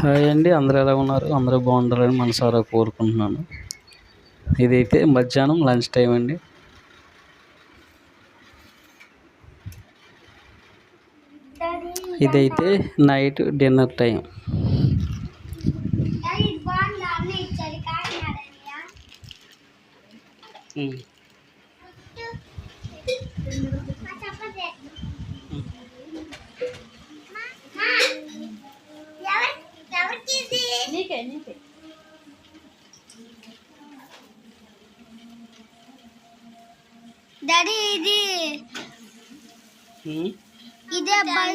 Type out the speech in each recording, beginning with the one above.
Hi అండి. అందరూ ఎలా ఉన్నారు? అందరూ బాగుంటారని మనసారా కోరుకుంటున్నాను. ఇదైతే మధ్యాహ్నం లంచ్ టైం అండి. ఇదైతే నైట్ డిన్నర్ టైం. నీకే నీకే డాడీ ఇది ఇదే అబ్బాయి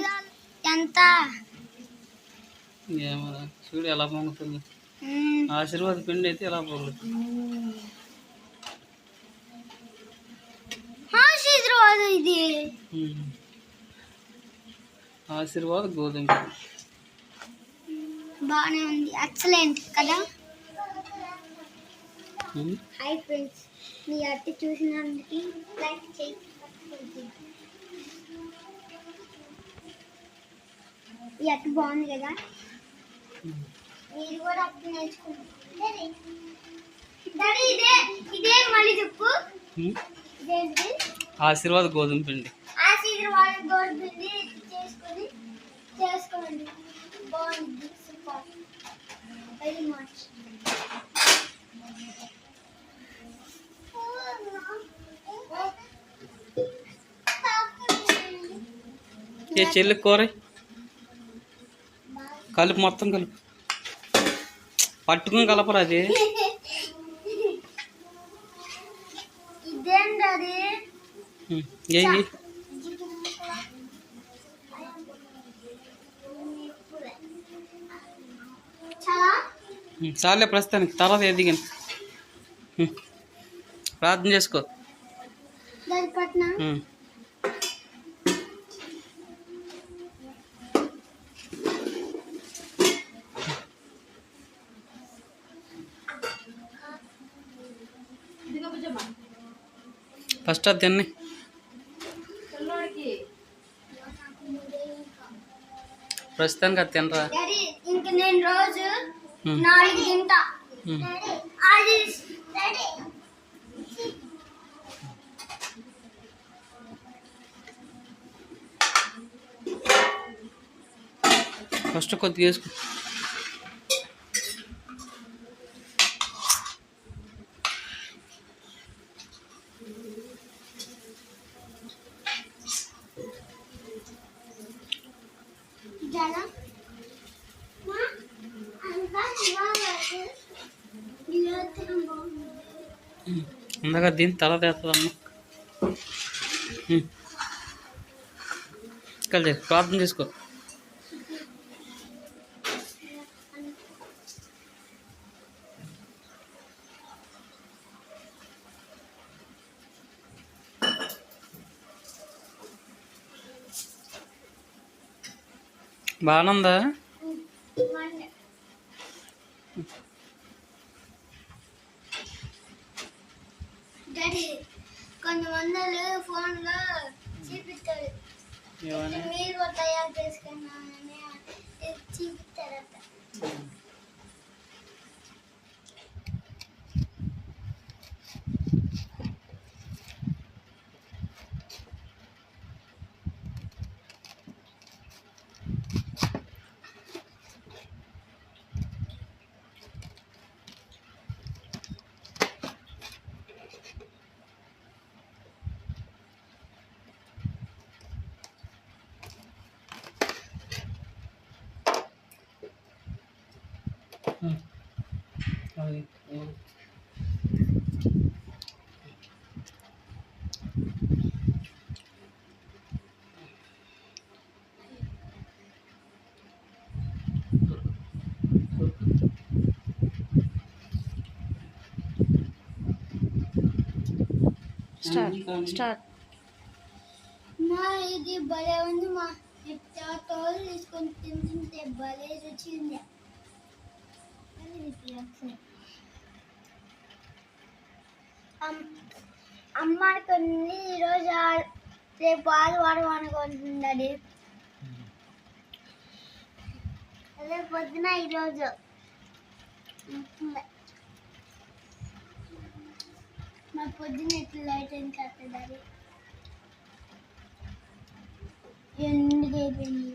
ఎంత? చూడు ఎలా పొంగుతుంది. మ్మ్. ఆశీర్వాద పిండి అయితే ఎలా పొంగుతుంది. ఆశీర్వాద్ ఇది. ఆశీర్వాద గోధుమ పిండి. బాగానే ఉంది. ఎక్సలెంట్ కదా. హాయ్ ఫ్రెండ్స్ మీ అట్టి చూసినందుకు లైక్ చేయి. ఈ అట్టు బాగుంది కదా? మీరు కూడా అట్టు నేర్చుకుంటారు ఇదే ఇదే మళ్ళీ చెప్పు. ఇదేంటి? ఆశీర్వాద గోధుమ పిండి. ఏ చెల్లి కూర? కలుపు మొత్తం కలుపు. పట్టుకుని కలపరా అది? ఇదేంటి చాలే ప్రస్తుతానికి తర్వాత ఎదిగాను. ప్రార్థన చేసుకో ఫస్ట్ అది తిన్ని ప్రస్తుతానికి అది తినరా ఇంక నేను రోజు. నాలుగు తింటా ఉమ్. అది డాడీ ఫస్ట్ కొద్దిగా వేసుకో జలా ఇందాక దీని తల వేస్తుందమ్మా కలిసి ప్రార్థన చేసుకో. బాగానుందా డాడీ కొంతమంది ఫోన్లో చూపిస్తారు. మీరు తయారు చేసుకున్నానని చూపిస్తారట. అది స్టార్ట్ స్టార్ట్ మా ఇది భలే ఉంది మా ఇట్లా తోలు తీసుకొని తింటుంటే భలే రుచి ఉంది అది ఇది ఒకసారి. అమ్- అమ్మ అనుకుంది ఈరోజు ఆ- రేపు ఆదివారం అనుకుంటుందండి. రేపు పొద్దున ఈరోజు. మా పొద్దున ఇట్లా లైట్ ఏం కట్టడాలి ఎందుకు అయిపోయింది?